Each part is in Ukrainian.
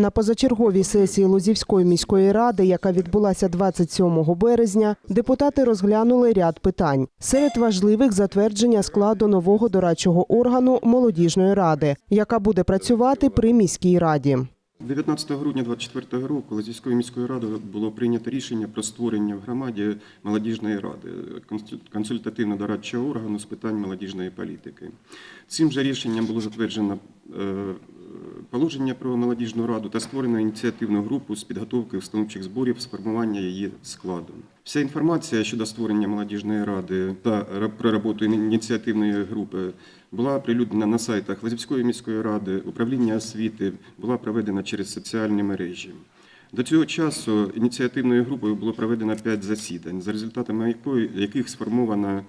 На позачерговій сесії Лозівської міської ради, яка відбулася 27 березня, депутати розглянули ряд питань. Серед важливих затвердження складу нового дорадчого органу молодіжної ради, яка буде працювати при міській раді. 19 грудня 2024 року Лазівською міською радою було прийнято рішення про створення в громаді молодіжної ради, консультативно-дорадчого органу з питань молодіжної політики. Цим же рішенням було затверджено е, положення про молодіжну раду та створено ініціативну групу з підготовки установчих зборів з формування її складу. Вся інформація щодо створення молодіжної ради та про роботу ініціативної групи була оприлюднена на сайтах Лазівської міської ради, управління освіти, була проведена через соціальні мережі. До цього часу ініціативною групою було проведено п'ять засідань, за результатами якої- яких сформовано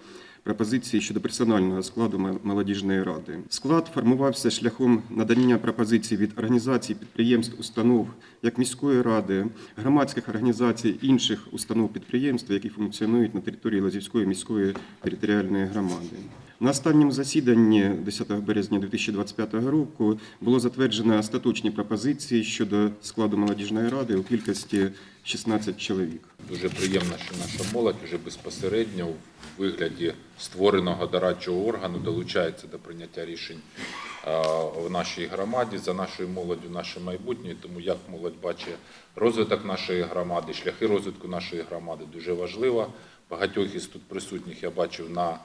пропозиції щодо персонального складу молодіжної ради. Склад формувався шляхом надання пропозицій від організацій, підприємств, установ, як міської ради, громадських організацій, інших установ підприємств, які функціонують на території Лазівської міської територіальної громади. На останньому засіданні 10 березня 2025 року було затверджено остаточні пропозиції щодо складу молодіжної ради у кількості 16 чоловік. Дуже приємно, що наша молодь вже безпосередньо у вигляді створеного дорадчого органу долучається до прийняття рішень в нашій громаді за нашою молоддю, наше майбутнє. Тому як молодь бачить розвиток нашої громади, шляхи розвитку нашої громади дуже важливо. Багатьох із тут присутніх я бачив на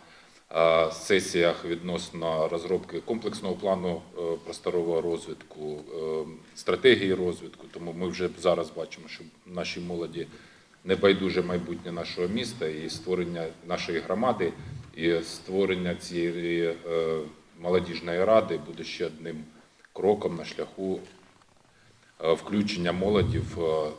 сесіях відносно розробки комплексного плану е, просторового розвитку, е, стратегії розвитку. Тому ми вже зараз бачимо, що нашій молоді небайдуже майбутнє нашого міста і створення нашої громади, і створення цієї е, молодіжної ради буде ще одним кроком на шляху включення молоді в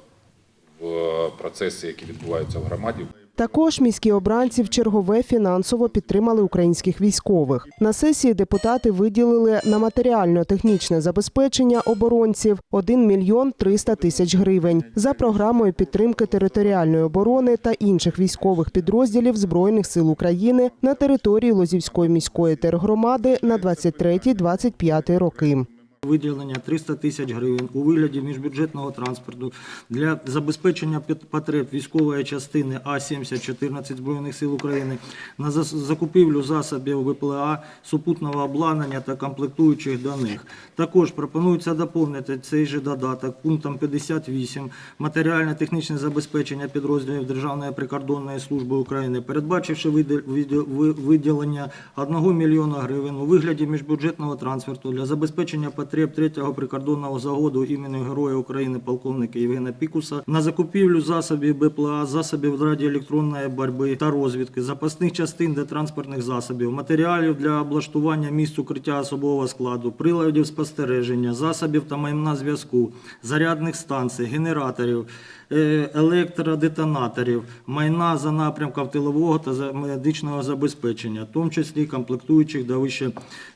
процеси, які відбуваються в громаді. Також міські обранці в чергове фінансово підтримали українських військових. На сесії депутати виділили на матеріально-технічне забезпечення оборонців 1 мільйон 300 тисяч гривень за програмою підтримки територіальної оборони та інших військових підрозділів збройних сил України на території Лозівської міської тергромади на 23-25 роки. Виділення 300 тисяч гривень у вигляді міжбюджетного транспорту для забезпечення потреб військової частини А-7014 Збройних сил України на закупівлю засобів ВПЛА, супутного обладнання та комплектуючих до них. Також пропонується доповнити цей же додаток пунктом 58 матеріально-технічне забезпечення підрозділів Державної прикордонної служби України, передбачивши виді- виді- ви- виділення 1 мільйона гривень у вигляді міжбюджетного трансферту для забезпечення потреб 3-го прикордонного загоду імені Героя України полковника Євгена Пікуса на закупівлю засобів БПЛА, засобів радіоелектронної боротьби та розвідки, запасних частин для транспортних засобів, матеріалів для облаштування місць укриття особового складу, приладів спостереження, засобів та майна зв'язку, зарядних станцій, генераторів, е, електродетонаторів, майна за напрямком тилового та медичного забезпечення, в тому числі комплектуючих до вище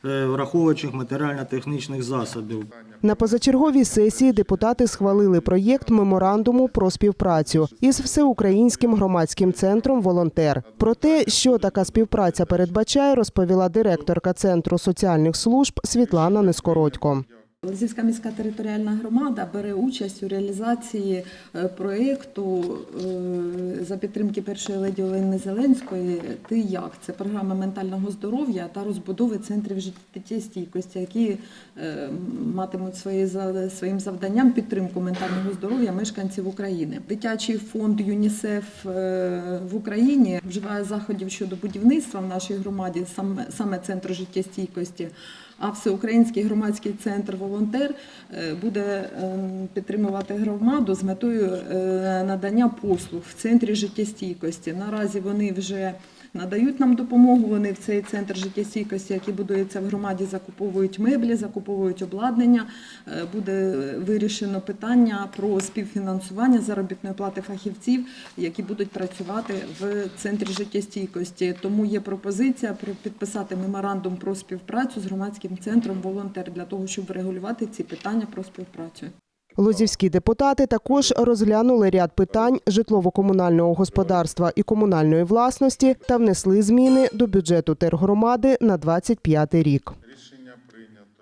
е, враховуючих матеріально-технічних засобів. На позачерговій сесії депутати схвалили проєкт меморандуму про співпрацю із всеукраїнським громадським центром Волонтер. Про те, що така співпраця передбачає, розповіла директорка центру соціальних служб Світлана Нескородько. Лозівська міська територіальна громада бере участь у реалізації е, проєкту е, за підтримки першої леді Олени Зеленської Ти як? Це програма ментального здоров'я та розбудови центрів життєстійкості, які е, матимуть свої, своїм завданням підтримку ментального здоров'я мешканців України. Дитячий фонд ЮНІСЕФ в Україні вживає заходів щодо будівництва в нашій громаді, саме, центру життєстійкості. А Всеукраїнський громадський центр Волонтер е, буде ем, підтримувати громаду з метою е, надання послуг в центрі життєстійкості. Наразі вони вже надають нам допомогу. Вони в цей центр життєстійкості, який будується в громаді, закуповують меблі, закуповують обладнання. Е, Буде вирішено питання про співфінансування заробітної плати фахівців, які будуть працювати в центрі життєстійкості. Тому є пропозиція про підписати меморандум про співпрацю з громадським центром волонтер для того, щоб врегулювати ці питання про співпрацю. Лозівські депутати також розглянули ряд питань житлово-комунального господарства і комунальної власності та внесли зміни до бюджету тергромади на 25 рік.